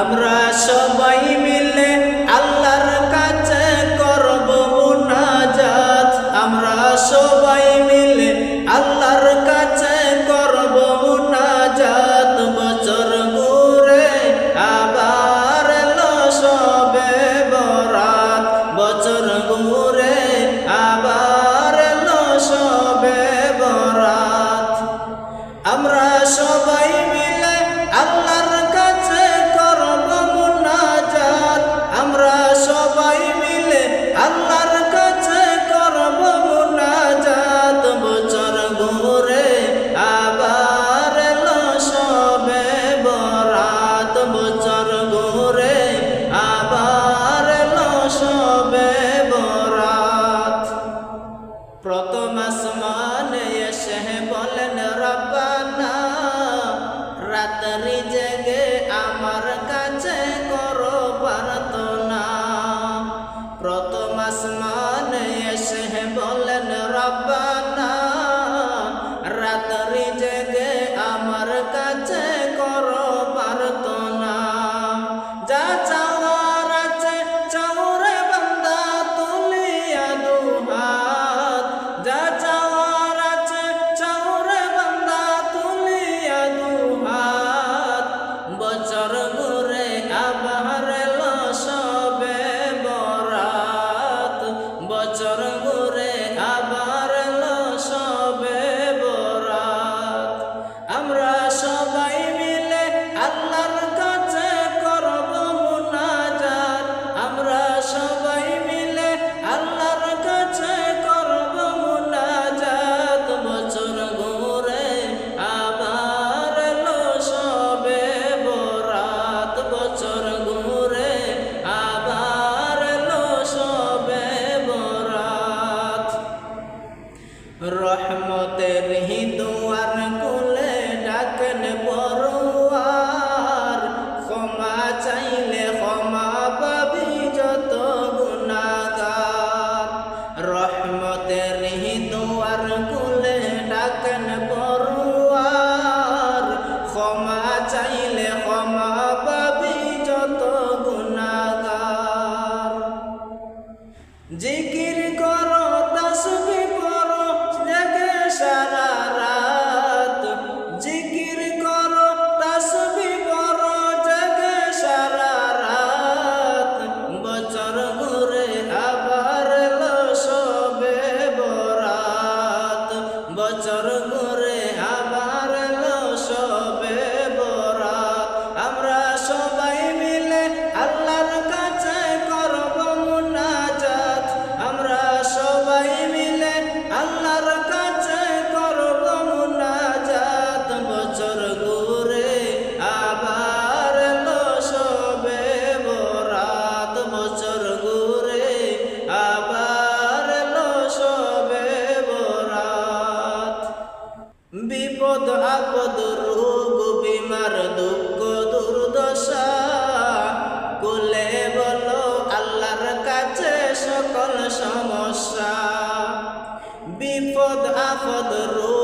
আমরা সবাই মিলে আল্লাহর কাছে করব মুনাজাত। আমরা সবাই মিলে আল্লাহর কাছে করব মুনাজাত। বছর ঘুরে আবার এলো সবে বরাত। বছর ঘুরে আবার এলো সবে বরাত। আমরা সবাই প্রথম আসমান সর্ব Nên father